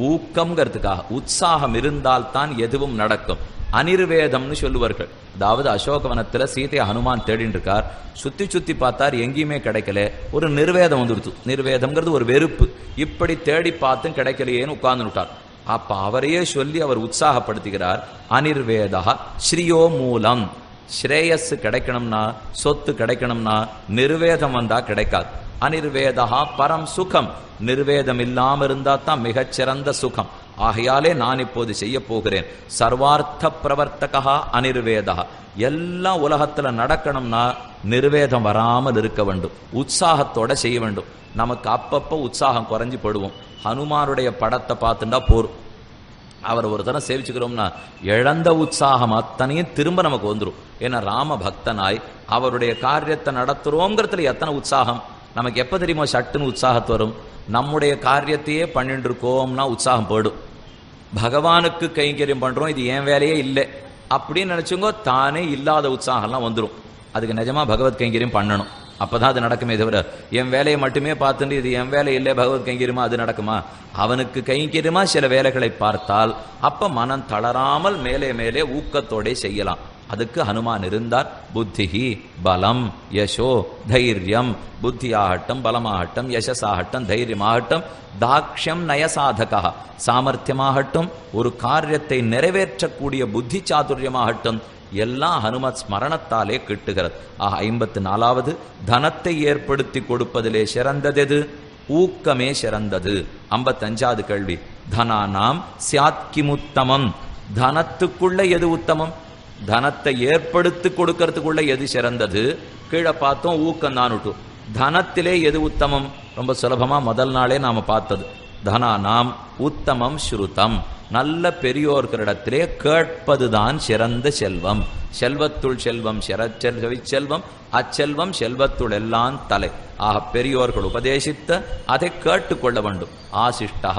ஊக்கம்ங்கிறதுக்காக உற்சாகம் இருந்தால்தான் எதுவும் நடக்கும். அனிர்வேதம்னு சொல்லுவார்கள். அதாவது அசோகவனத்தில் சீதையை ஹனுமான் தேடிட்டு இருக்கார் சுத்தி சுத்தி பார்த்தார் எங்கேயுமே கிடைக்கல. ஒரு நிர்வேதம் வந்துடுத்து நிர்வேதம்ங்கிறது ஒரு வெறுப்பு. இப்படி தேடி பார்த்தும் கிடைக்கலையேன்னு உட்கார்ந்து விட்டார் அவரையே சொல்லி அவர் உற்சாகப்படுத்துகிறார். அனிர்வேதா ஸ்ரீயோ மூலம். ஸ்ரேயஸ் கிடைக்கணும்னா சொத்து கிடைக்கணும்னா நிர்வேதம் வந்தா கிடைக்காது. அனிர்வேதா பரம் சுகம். நிர்வேதம் இல்லாம இருந்தா தான் மிகச்சிறந்த சுகம். ஆகையாலே நான் இப்போது செய்ய போகிறேன். சர்வார்த்த பிரவர்த்தகா அனிர்வேதா எல்லாம் உலகத்துல நடக்கணும்னா நிர்வேதம் வராமல் இருக்க வேண்டும். உற்சாகத்தோட செய்ய வேண்டும். நமக்கு அப்பப்போ உற்சாகம் குறைஞ்சி போடுவோம் ஹனுமானுடைய படத்தை பார்த்துட்டா போரும் அவர் ஒரு தரம் சேவிச்சுக்கிறோம்னா இழந்த உற்சாகம் அத்தனையும் திரும்ப நமக்கு வந்துடும் ஏன்னா ராம பக்தனாய் அவருடைய காரியத்தை நடத்துறோங்கிறதுல எத்தனை உற்சாகம்? நமக்கு எப்போ தெரியுமா சட்டுன்னு உற்சாகத்து வரும். நம்முடைய காரியத்தையே பண்ணிட்டு இருக்கோம்னா உற்சாகம் போயிடும். பகவானுக்கு கைங்கரியம் பண்ணுறோம் இது என் வேலையே இல்லை. அப்படின்னு நினச்சுங்கோ தானே இல்லாத உற்சாகம்லாம் வந்துடும் அதுக்கு நிஜமாக பகவத் கைங்கரியம் பண்ணணும். அப்போ தான் அது நடக்குமே தவிர என் வேலையை மட்டுமே பார்த்துட்டு இது என் வேலை இல்லை பகவத் கைங்கரியமா அது நடக்குமா? அவனுக்கு கைங்கரியமா சில வேலைகளை பார்த்தால் அப்போ மனம் தளராமல் மேலே மேலே ஊக்கத்தோடே செய்யலாம். அதுக்கு ஹனுமான் இருந்தார். புத்திஹி பலம் யசோ தைரியம். புத்தியாகட்டும் பலமாகட்டும் யசஸாகட்டும் தைரியமாகட்டும் தாக்ஷம் நயசாதகா சாமர்த்தியமாகட்டும் ஒரு காரியத்தை நிறைவேற்றக்கூடிய புத்தி சாதுரியமாகட்டும் எல்லாம் ஹனுமத் ஸ்மரணத்தாலே கிட்டுகிறது. ஆக ஐம்பத்து நாலாவது தனத்தை ஏற்படுத்தி கொடுப்பதிலே சிறந்ததெது ஊக்கமே சிறந்தது. ஐம்பத்தஞ்சாவது கேள்வி. தனானாம் சியாத்கிமுத்தமம் தனத்துக்குள்ள எது உத்தமம்? தனத்தை ஏற்படுத்தி கொடுக்கறதுக்குள்ள எது சிறந்தது? கீழே பார்த்தோம் ஊக்கம் தான் தனத்திலே எது உத்தமம்? ரொம்ப சுலபமாக முதல் நாளே நாம் பார்த்தது. தனானாம் உத்தமம் ஸ்ருதம். நல்ல பெரியோர்களிடத்திலே கேட்பதுதான் சிறந்த செல்வம். செல்வத்துள் செல்வம் சிறச்செல்வி செல்வம் அச்செல்வம் செல்வத்துள் எல்லாம் தலை. ஆக பெரியோர்கள் உபதேசித்த அதை கேட்டுக்கொள்ள வேண்டும். ஆசிஷ்டா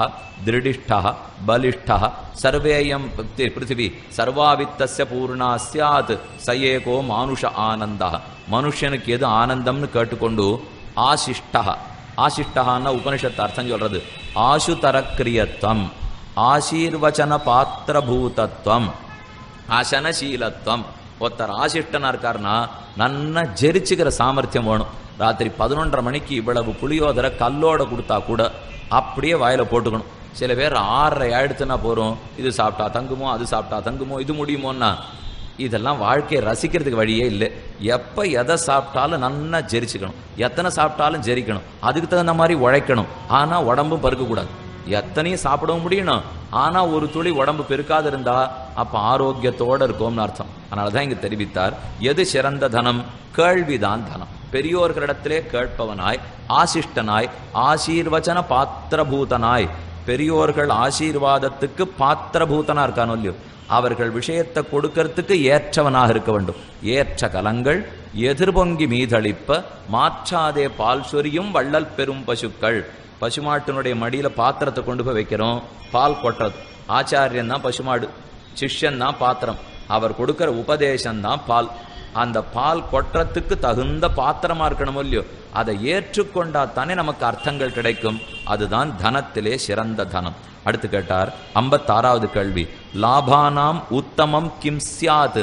திருடிஷ்டா பலிஷ்டா சர்வேயம் பிருத்திவி சர்வாவித்தஸ்ய பூர்ணா சியாத் சயேகோ மானுஷ ஆனந்தா மனுஷனுக்கு எது ஆனந்தம்னு கேட்டுக்கொண்டு ஆசிஷ்டா ஆசிஷ்டகான உபனிஷத்து அர்த்தம் சொல்றது. ஆசுதரக்கிரியத்துவம் ஆசீர்வச்சன பாத்திரபூதத்துவம் அசனசீலத்துவம் ஒருத்தர் ஆசிஷ்டனா இருக்காருன்னா நன்னா ஜெரிச்சுக்கிற சாமர்த்தியம் வேணும். ராத்திரி பதினொன்றரை மணிக்கு இவ்வளவு புளியோதரை கல்லோட கொடுத்தா கூட அப்படியே வாயில போட்டுக்கணும். சில பேர் ஆறரை ஆயிடுத்துனா போறோம். இது சாப்பிட்டா தங்குமோ அது சாப்பிட்டா தங்குமோ இது முடியுமோன்னா இதெல்லாம் வாழ்க்கையை ரசிக்கிறதுக்கு வழியே இல்லை. எப்போ எதை சாப்பிட்டாலும் நல்லா ஜெரிச்சுக்கணும். எத்தனை சாப்பிட்டாலும் ஜெரிக்கணும். அதுக்கு தகுந்த மாதிரி உழைக்கணும். ஆனால் உடம்பும் பருக்கக்கூடாது. எத்தனையும் சாப்பிடவும் முடியணும். ஆனால் ஒரு துளி உடம்பு பெருக்காது இருந்தா அப்போ ஆரோக்கியத்தோட இருக்கும்னு அர்த்தம். அதனாலதான் இங்க தெரிவித்தார் எது சிறந்த தனம்? கேள்விதான் தனம். பெரியோர்களிடத்திலே கேட்பவனாய் ஆசிஷ்டனாய் ஆசீர்வச்சன பாத்திரபூதனாய். பெரியோர்கள் ஆசீர்வாதத்துக்கு பாத்திரபூதனா இருக்கானோ இல்லையோ? அவர்கள் விஷயத்தை கொடுக்கறதுக்கு ஏற்றவனாக இருக்க வேண்டும். ஏற்ற கலங்கள் எதிர்பொங்கி மீதளிப்ப மாற்றாதே பால் சொரியும் வள்ளல் பெரும் பசுக்கள். பசுமாட்டினுடைய மடியில பாத்திரத்தை கொண்டு போய் வைக்கிறோம். பால் கொட்டுறது ஆச்சாரியன் தான் பசுமாடு சிஷ்யன் தான் பாத்திரம். அவர் கொடுக்கிற உபதேசம் தான் பால். அந்த பால் கொட்டுறத்துக்கு தகுந்த பாத்திரமா இருக்கணும் இல்லையோ அதை ஏற்றுக்கொண்டா தானே நமக்கு அர்த்தங்கள் கிடைக்கும். அதுதான் தனத்திலே சிறந்த தனம். அடுத்து கேட்டார் ஐம்பத்தாறாவது கேள்வி. லாபானாம் உத்தமம் கிம் சியாத்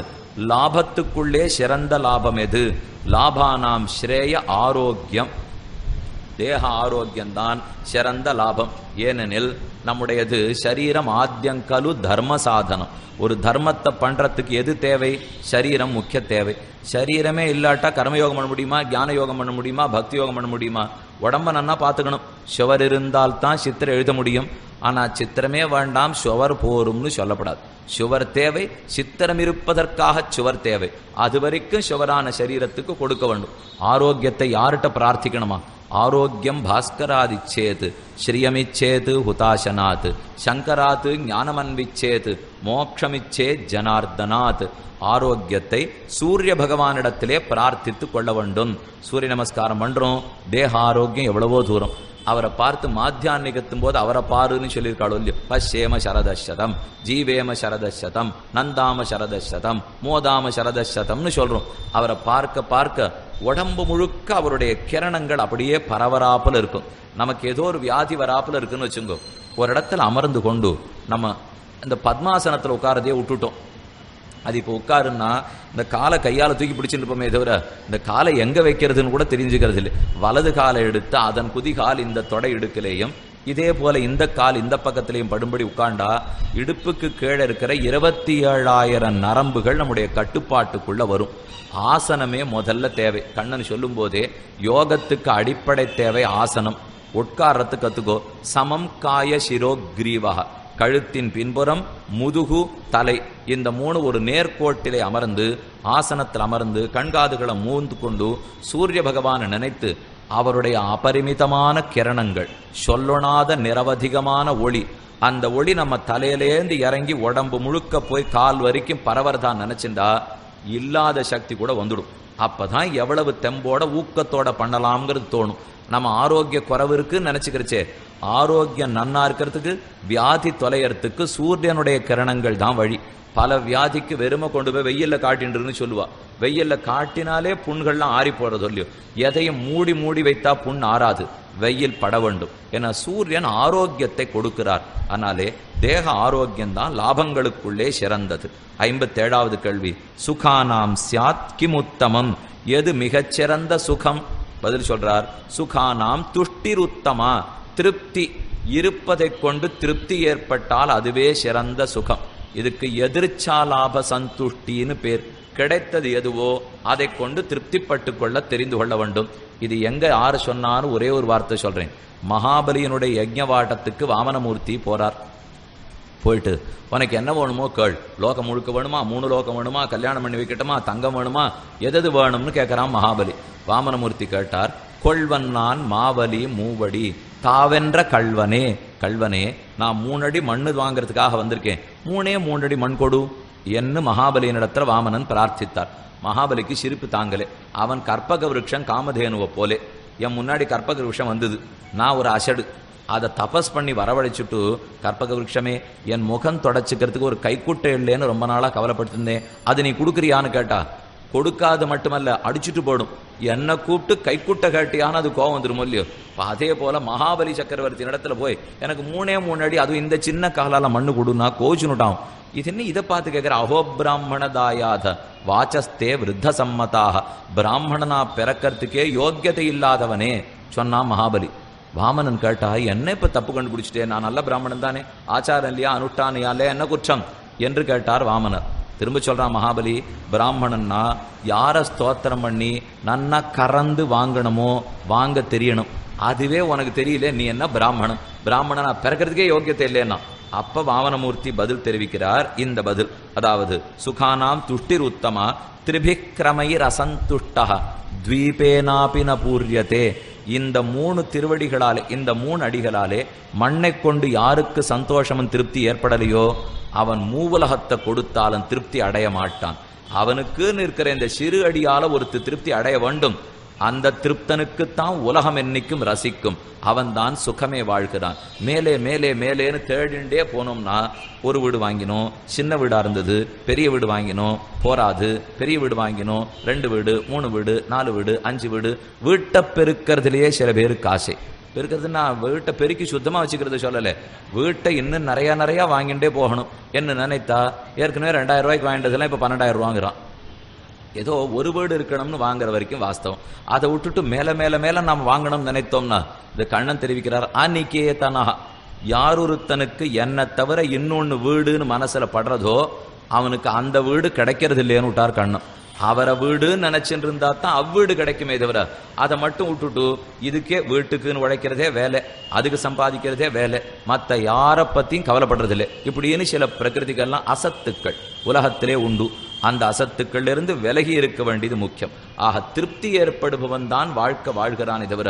லாபத்துக்குள்ளே சிறந்த லாபம் எது? லாபானாம் ஸ்ரேய ஆரோக்கியம். தேக ஆரோக்கியம்தான் சிறந்த லாபம். ஏனெனில் நம்முடையது சரீரம் ஆத்தியங்கலு தர்ம சாதனம். ஒரு தர்மத்தை பண்ணுறதுக்கு எது தேவை? சரீரம் முக்கிய தேவை. சரீரமே இல்லாட்டா கர்மயோகம் பண்ண முடியுமா? ஞான யோகம் பண்ண முடியுமா? பக்தி யோகம் பண்ண முடியுமா? உடம்ப நன்னா பார்த்துக்கணும் சுவர் இருந்தால் தான் சித்திரம் எழுத முடியும். ஆனால் சித்திரமே வேண்டாம் சுவர் போரும்னு சொல்லப்படாது. சுவர் தேவை சித்திரம் இருப்பதற்காக சுவர் தேவை. அது வரைக்கும் சுவரான சரீரத்துக்கு கொடுக்க வேண்டும். ஆரோக்கியத்தை யார்கிட்ட பிரார்த்திக்கணுமா? ஆரோக்கியம் பாஸ்கராதிச்சேத் ஸ்ரீயமிச்சேத் ஹுதாசனாத் சங்கராத் ஞானமன்விச்சேத் மோக்ஷமிச்சேத் ஜனார்தனாத். ஆரோக்கியத்தை சூரிய பகவானிடத்திலே பிரார்த்தித்து கொள்ள வேண்டும். சூரிய நமஸ்காரம் பண்றோம் தேக ஆரோக்கியம் எவ்வளவோ தூரம். அவரை பார்த்து மாத்தியான்மிகத்தும் போது அவரை பாருன்னு சொல்லியிருக்காளோ இல்லையோ? பஷ்யேம சரதசதம் ஜீவேம சரதசதம் நந்தாம சரதசதம் மோதாம சரதசதம்னு சொல்றோம். அவரை பார்க்க பார்க்க உடம்பு முழுக்க அவருடைய கிரணங்கள் அப்படியே பரவராப்பில் இருக்கும். நமக்கு ஏதோ ஒரு வியாதி வராப்பில் இருக்குன்னு வச்சுங்கோ. ஒரு இடத்துல அமர்ந்து கொண்டு நம்ம இந்த பத்மாசனத்தில் உட்காரதையே விட்டுட்டோம். அது இப்போ உட்காருன்னா இந்த காலை கையால் தூக்கி பிடிச்சிட்டு இருப்போமே தவிர இந்த காலை எங்கே வைக்கிறதுன்னு கூட தெரிஞ்சுக்கிறது இல்லை வலது காலை எடுத்து அதன் குதிகால் இந்த தொடை இடுக்கிலேயும் இதே போல இந்த கால் இந்த பக்கத்திலையும் படும்படி உட்காண்டா இடுப்புக்கு கீழே இருக்கிற இருபத்தி ஏழாயிரம் நரம்புகள் நம்முடைய கட்டுப்பாட்டுக்குள்ள வரும். ஆசனமே முதல்ல தேவை. கண்ணன் சொல்லும் போதே யோகத்துக்கு அடிப்படை தேவை ஆசனம். உட்காரத்து கத்துக்கோ. சமம் காய சிரோ கிரீவா கழுத்தின் பின்புறம் முதுகு தலை. இந்த மூணு ஒரு நேர்கோட்டிலே அமர்ந்து ஆசனத்தில் அமர்ந்து கண்காதுகளை மூந்து கொண்டு சூரிய பகவானை நினைத்து அவருடைய அபரிமிதமான கிரணங்கள் சொல்லொணாத நிரவதிகமான ஒளி. அந்த ஒளி நம்ம தலையிலேந்து இறங்கி உடம்பு முழுக்க போய் கால் வரைக்கும் பரவறதான் நினைச்சிருந்தா இல்லாத சக்தி கூட வந்துடும். அப்பதான் எவ்வளவு தெம்போட ஊக்கத்தோட பண்ணலாம்ங்கிறது தோணும். நம்ம ஆரோக்கிய குறைவு இருக்குன்னு நினைச்சுக்கிறச்சே ஆரோக்கியம் நன்னா இருக்கிறதுக்கு வியாதி தொலையறதுக்கு சூரியனுடைய கிரணங்கள் தான் வழி. பல வியாதிக்கு வெறுமை கொண்டு போய் வெயில்ல காட்டின்றுன்னு சொல்லுவா. வெயில்ல காட்டினாலே புண்கள்லாம் ஆறி போறது இல்லையோ எதையும் மூடி மூடி வைத்தா புண் ஆறாது. வெயில் பட வேண்டும். என சூரியன் ஆரோக்கியத்தை கொடுக்கிறார். ஆனாலே தேக ஆரோக்கியம்தான் லாபங்களுக்குள்ளே சிறந்தது. ஐம்பத்தேழாவது கேள்வி. சுகானாம் சியாத் கிமுத்தமம். எது மிகச்சிறந்த சுகம்? பதில் சொல்றார். சுகானாம் துஷ்டிருத்தமா? திருப்தி இருப்பதை கொண்டு திருப்தி ஏற்பட்டால் அதுவே சிறந்த சுகம். இதுக்கு எதிர்ச்சாலாப சந்துஷ்டின்னு பேர். கிடைத்தது எதுவோ அதை கொண்டு திருப்திப்பட்டு கொள்ள தெரிந்து கொள்ள வேண்டும். இது எங்க யாரு சொன்னாலும் ஒரே ஒரு வார்த்தை சொல்றேன். மகாபலியினுடைய யஜ்ஞவாட்டத்துக்கு வாமனமூர்த்தி போறார். போயிட்டு உனக்கு என்ன வேணுமோ கேள். லோகம் முழுக்க வேணுமா? மூணு லோகம் வேணுமா? கல்யாணம் பண்ணி வைக்கட்டுமா? தங்கம் வேணுமா? எதது வேணும்னு கேட்கறான் மகாபலி. வாமனமூர்த்தி கேட்டார் கொள்வன் நான் மாவலி மூவடி தாவென்ற கல்வனே கல்வனே நான் மூணடி மண்ணு வாங்குறதுக்காக வந்திருக்கேன். மூணே மூணடி மண் கொடு. என்று மகாபலியினிடத்தில் வாமனன் பிரார்த்தித்தார். மகாபலிக்கு சிரிப்பு தாங்கலே. அவன் கற்பக விருட்சம் காமதேனுவை போலே. என் முன்னாடி கற்பக விருட்சம் வந்தது. நான் ஒரு அசடு. அதை தபஸ் பண்ணி வரவழைச்சுட்டு கற்பக விருட்சமே என் முகம் தொடச்சிக்கிறதுக்கு ஒரு கைக்குட்டை இல்லைன்னு ரொம்ப நாளா கவலைப்பட்டிருந்தேன். அது நீ கொடுக்குறியான்னு கேட்டா கொடுக்காது மட்டுமல்ல அடிச்சுட்டு போடும். என்னை கூப்பிட்டு கைக்குட்டை கேட்டியான்னு அது கோவம் வந்துரும் இல்லையோ? இப்போ அதே போல மகாபலி சக்கரவர்த்தி இடத்துல போய் எனக்கு மூணே மூணு அடி அதுவும் இந்த சின்ன காலால மண்ணு கொடுன்னா கோச்சுனுட்டான். இது என்ன? இதை பார்த்து கேட்குற அஹோ பிராமண தாயாத வாச்சஸ்தே விருத்த சம்மதாக பிராமணனா பிறக்கிறதுக்கே யோக்கியதை இல்லாதவனே சொன்னான் மகாபலி. வாமனன் கேட்டா என்ன இப்ப தப்பு கண்டுபிடிச்சிட்டே? நான் நல்ல பிராமணன் தானே? ஆச்சாரம் இல்லையா? அனுஷ்டானியாலே என்ன குற்றம்? என்று கேட்டார் வாமனர். திரும்ப சொல்றான் மகாபலி பிராமணன்னா யார ஸ்தோத்திரம் பண்ணி நன்னா கறந்து வாங்கணுமோ வாங்க தெரியணும். அதுவே உனக்கு தெரியல நீ என்ன பிராமணன்? பிராமணனா பிறக்கிறதுக்கே யோக்கியத்தை இல்லைன்னா அப்ப வாமனமூர்த்தி பதில் தெரிவிக்கிறார். இந்த பதில் அதாவது சுகானாம் துஷ்டிர் உத்தமா திரிபிக்ரமைர் அசந்துஷ்டா த்வீபேனாபி ந பூரியதே. இந்த மூணு திருவடிகளாலே இந்த மூணு அடிகளாலே மண்ணை கொண்டு யாருக்கு சந்தோஷமும் திருப்தி ஏற்படலையோ? அவன் மூவுலகத்தை கொடுத்தாலும் திருப்தி அடைய மாட்டான். அவனுக்கு இருக்கிற இந்த சிறு அடியால ஒரு திருப்தி அடைய வேண்டும். அந்த திருப்தனுக்குத்தான் உலகம் என்னைக்கும் ரசிக்கும். அவன்தான் சுகமே வாழ்கிறான். மேலே மேலே மேலேன்னு தேடிண்டே போனோம்னா ஒரு வீடு வாங்கினோம் சின்ன வீடாக இருந்தது பெரிய வீடு வாங்கினோம் போராது பெரிய வீடு வாங்கினோம் ரெண்டு வீடு மூணு வீடு நாலு வீடு அஞ்சு வீடு வீட்டை பெருக்கிறதுலயே சில பேருக்கு ஆசை. நான் வீட்டை பெருக்கி சுத்தமாக வச்சுக்கிறது சொல்லலை. வீட்டை இன்னும் நிறையா நிறையா வாங்கிட்டே போகணும். என்ன நினைத்தா ஏற்கனவே ரெண்டாயிரம் ரூபாய்க்கு வாங்கிட்டதெல்லாம் இப்போ பன்னெண்டாயிரம் ரூபாங்கிறான். ஏதோ ஒரு வீடு இருக்கணும்னு வாங்குற வரைக்கும் வாஸ்தவம். அதை விட்டுட்டு மேல மேல மேல நாம் வாங்கணும்னு நினைத்தோம்னா இந்த கண்ணன் தெரிவிக்கிறார் அன்னிக்கே தனஹா யாரொருத்தனுக்கு என்னை தவிர இன்னொன்னு வீடுன்னு மனசுல படுறதோ அவனுக்கு அந்த வீடு கிடைக்கிறது இல்லைன்னு விட்டார் கண்ணன். அவரை வீடுன்னு நினைச்சுட்டு இருந்தா தான் அவ்வீடு கிடைக்குமே தவிர அதை மட்டும் விட்டுட்டு இதுக்கே வீட்டுக்குன்னு உழைக்கிறதே வேலை அதுக்கு சம்பாதிக்கிறதே வேலை மத்த யாரை பத்தியும் கவலைப்படுறதில்லை. இப்படின்னு சில பிரகிருதிகள்லாம் அசத்துக்கள் உலகத்திலே உண்டு. அந்த அசத்துக்களிலிருந்து விலகி இருக்க வேண்டியது முக்கியம். ஆக திருப்தி ஏற்படுபவன் தான் வாழ்க்கை வாழ்கிறானே தவிர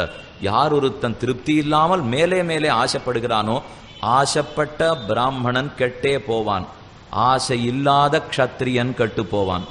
யார் ஒருத்தன் திருப்தி இல்லாமல் மேலே மேலே ஆசைப்படுகிறானோ ஆசைப்பட்ட பிராமணன் கெட்டே போவான். ஆசை இல்லாத க்ஷத்திரியன் கெட்டு போவான்.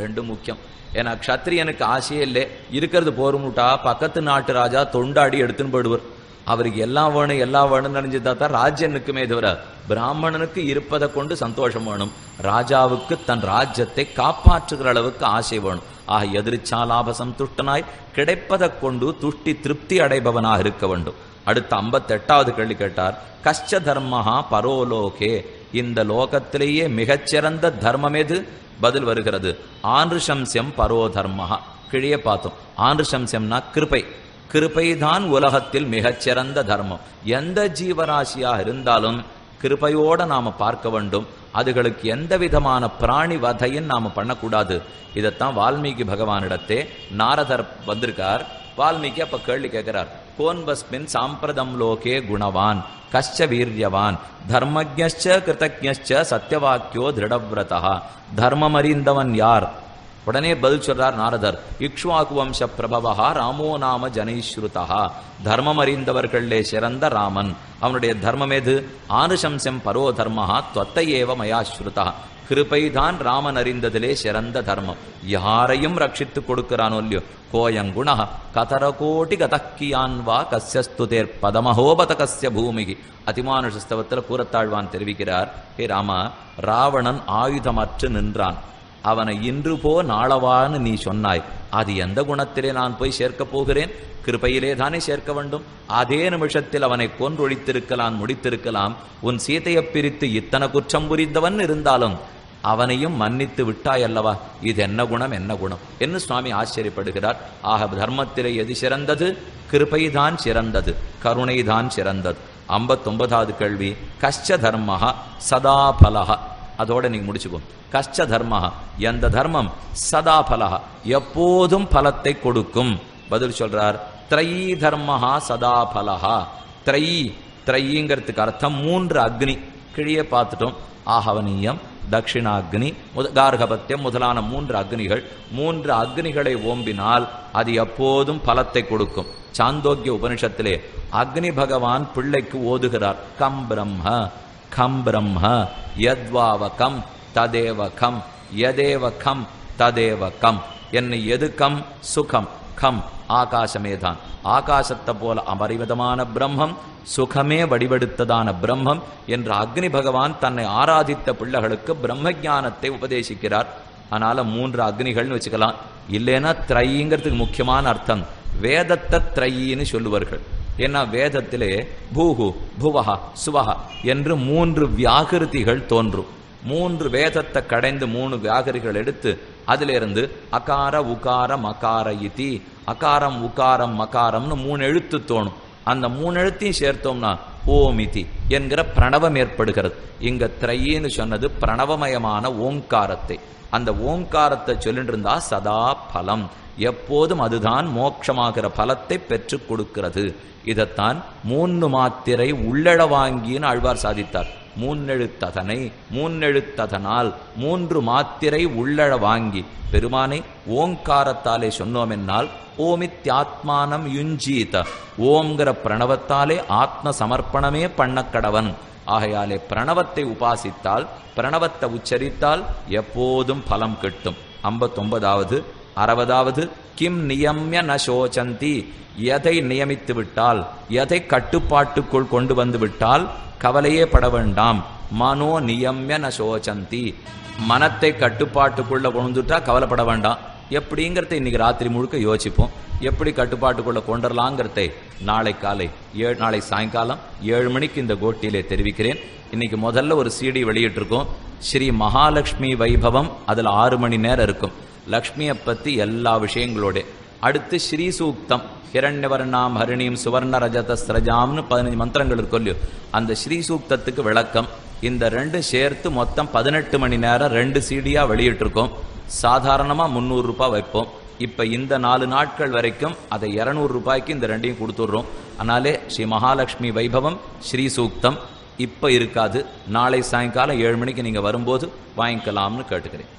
ரெண்டும் முக்கியம். ஏன்னா க்ஷத்திரியனுக்கு ஆசையே இல்லை. இருக்கிறது போருமுட்டா பக்கத்து நாட்டு ராஜா தொண்டாடி எடுத்துன்னு போயிடுவார். அவருக்கு எல்லாம் வேணும் எல்லாம் வேணும்னு நினைஞ்சதா தான் ராஜ்யம் நிற்குமே தவிர பிராமணனுக்கு இருப்பதை கொண்டு சந்தோஷம் வேணும். ராஜாவுக்கு தன் ராஜ்யத்தை காப்பாற்றுகிற அளவுக்கு ஆசை வேணும். ஆக எதிர்ச்சா லாப சந்துஷ்டனாய் கிடைப்பதை கொண்டு துஷ்டி திருப்தி அடைபவனாக இருக்க வேண்டும். அடுத்த ஐம்பத்தெட்டாவது கேள்வி கேட்டார். கஷ்ட தர்மஹா பரோலோகே. இந்த லோகத்திலேயே மிகச்சிறந்த தர்மம் எது? பதில் வருகிறது. ஆன்ருஷம்சியம் பரோ தர்மஹா. கிழியே பார்த்தோம். ஆன்ருஷம்சியம்னா கிருபை. கிருபைதான் உலகத்தில் மிகச்சிறந்த தர்மம். எந்த ஜீவராசியாக இருந்தாலும் கிருபையோட நாம பார்க்க வேண்டும். அதுகளுக்கு எந்த விதமான பிராணி வதையும் நாம பண்ணக்கூடாது. இதைத்தான் வால்மீகி பகவானிடத்தே நாரதர் வந்திருக்கார். வால்மீகி அப்ப கேள்வி கேட்கிறார். கோன்பஸ்மின் சாம்பிரதம் லோகே குணவான் கஷ்ட வீரியவான் தர்மஜ்ஞ கிருத்தஜ்ஞ சத்தியவாக்கியோ திருடவிரதா தர்மம் அறிந்தவன் யார்? உடனே பதில் சொல்றார் நாரதர். இக்ஷ்வாகு வம்ச பிரபவா ராமோ நாம ஜனைஸ்ருதா தர்மம் அறிந்தவர்களே சிறந்த ராமன். அவனுடைய தர்மம் எது? ஆனுசம்சம் பரோ தர்மஹா தொத்தை ஏவ மயாஸ்ருதா கிருபைதான் ராமன் அறிந்ததிலே சிறந்த தர்மம். யாரையும் ரட்சித்து கொடுக்கிறானோ இல்லையோ? கோயங்குண கதரகோட்டி கதக்கியான் வா கஸ்யஸ்துதேர் பதமஹோபத கஸ்ய பூமிகி. அதிமானுஷஸ்தவத்தில் கூறத்தாழ்வான் தெரிவிக்கிறார் ஹே ராமா ராவணன் ஆயுதமற்று நின்றான். அவனை இன்று போ நாளவான்னு நீ சொன்னாய். அது எந்த குணத்திலே நான் போய் சேர்க்கப் போகிறேன்? கிருபையிலே தானே சேர்க்க வேண்டும்? அதே நிமிஷத்தில் அவனை கொன்றொழித்திருக்கலாம் முடித்திருக்கலாம். உன் சீதையை பிரித்து இத்தனை குற்றம் புரிந்தவன் இருந்தாலும் அவனையும் மன்னித்து விட்டாய் அல்லவா? இது என்ன குணம் என்ன குணம்? என்று சுவாமி ஆச்சரியப்படுகிறார். ஆக தர்மத்திலே எது சிறந்தது? கிருபைதான் சிறந்தது கருணைதான் சிறந்தது. ஐம்பத்தொன்பதாவது கேள்வி. கஷ்ட தர்மஹா சதா அதோட நீங்க முடிச்சுக்கோ. கஷ்ட தர்ம எந்த தர்மம்? சதா பலஹ. எப்போதும் பலத்தை கொடுக்கும். பதில் சொல்றார். த்ரயீ தர்மஹா சதா பலஹா. த்ரயீ த்ரயீங்கிறதுக்கு அர்த்தம் மூன்று அக்னி. கிழியே பார்த்துட்டோம். ஆகவனீயம் தட்சிணாக்னி முத கார்கபத்தியம் முதலான மூன்று அக்னிகள். மூன்று அக்னிகளை ஓம்பினால் அது எப்போதும் பலத்தை கொடுக்கும். சாந்தோக்கிய உபனிஷத்திலே அக்னி பகவான் பிள்ளைக்கு ஓதுகிறார். கம் பிரம்ம கம் பிரம்ம. யத்வாவகம் ததேவகம் ததேவ கம் யதேவ கம் ததேவ கம் என்னை எது கம் சுகம். கம். ஆகாசமே தான். ஆகாசத்தை போல அபரிமிதமான பிரம்மம் சுகமே வடிவெடுத்ததான பிரம்மம் என்ற அக்னி பகவான் தன்னை ஆராதித்த பிள்ளைகளுக்கு பிரம்ம ஞானத்தை உபதேசிக்கிறார். அதனால மூன்று அக்னிகள்னு வச்சுக்கலாம். இல்லைன்னா த்ரைங்கிறதுக்கு முக்கியமான அர்த்தம். வேதத்தை திரையின்னு சொல்லுவார்கள். ஏன்னா வேதத்திலே பூகு புவஹா சுவஹா என்று மூன்று வியாகிருதிகள் தோன்றும். மூன்று வேதத்தை கடைந்து மூணு வியாகரிகள் எடுத்து அதிலிருந்து அகார உகாரம் மகார இதி அகாரம் உகாரம் மகாரம்னு மூணு எழுத்து தோணும். அந்த மூணு எழுத்தையும் சேர்த்தோம்னா ஓமிதி என்கிற பிரணவம் ஏற்படுகிறது. இங்க திரையின்னு சொன்னது பிரணவமயமான ஓங்காரத்தை அந்த ஓங்காரத்தை சொல்லிட்டு இருந்தா சதா பலம். எப்போதும் அதுதான் மோட்சமாகிற பலத்தை பெற்றுக் கொடுக்கிறது. இதைத்தான் மூன்று மாத்திரை உள்ளழ வாங்கின்னு ஆழ்வார் சாதித்தார். மூன்னெழுத்ததனை மூன்னெழுத்ததனால் மூன்று மாத்திரை உள்ளழ வாங்கி. பெருமானை ஓங்காரத்தாலே சொன்னோம் என்னால் ஓமித்யாத்மானம் யுஞ்சீத. ஓங்கிற பிரணவத்தாலே ஆத்ம சமர்ப்பணமே பண்ணக்கடவன். ஆகையாலே பிரணவத்தை உபாசித்தால் பிரணவத்தை உச்சரித்தால் எப்போதும் பலம் கிட்டும். ஐம்பத்தொன்பதாவது அறுபதாவது கிம் நியம்ய ந சோச்சந்தி எதை நியமித்து விட்டால் எதை கட்டுப்பாட்டுக்குள் கொண்டு வந்து விட்டால் கவலையே பட வேண்டாம். மனோ நியம்ய ந சோச்சந்தி. மனத்தை கட்டுப்பாட்டுக்குள்ள கொண்டுட்டா கவலைப்பட வேண்டாம். எப்படிங்கிறத இன்னைக்கு ராத்திரி முழுக்க யோசிப்போம். எப்படி கட்டுப்பாட்டுக்குள்ள கொண்டுடலாங்கிறதை நாளை காலை ஏழு நாளை சாயங்காலம் ஏழு மணிக்கு இந்த கோட்டியிலே தெரிவிக்கிறேன். இன்னைக்கு முதல்ல ஒரு சிடி வெளியிட்டிருக்கோம். ஸ்ரீ மகாலட்சுமி வைபவம் அதில் ஆறு மணி நேரம் இருக்கும். லக்ஷ்மியை பற்றி எல்லா விஷயங்களோட. அடுத்து ஸ்ரீ சூக்தம் ஹிரண்யவர்ணாம் ஹரிணியும் சுவர்ண ரஜத ஸ்ரஜாம்னு பதினஞ்சு மந்திரங்கள் இருக்கும் இல்லையோ? அந்த ஸ்ரீ சூக்தத்துக்கு விளக்கம். இந்த ரெண்டும் சேர்த்து மொத்தம் பதினெட்டு மணி நேரம் ரெண்டு சீடியாக வெளியிட்டிருக்கோம். சாதாரணமாக முந்நூறு ரூபாய் வைப்போம். இப்போ இந்த நாலு நாட்கள் வரைக்கும் அதை இருநூறு ரூபாய்க்கு இந்த ரெண்டையும் கொடுத்துட்றோம். அதனாலே ஸ்ரீ மகாலட்சுமி வைபவம் ஸ்ரீ சூக்தம் இப்போ இருக்காது. நாளை சாயங்காலம் ஏழு மணிக்கு நீங்கள் வரும்போது வாங்கிக்கலாம்னு கேட்டுக்கிறேன்.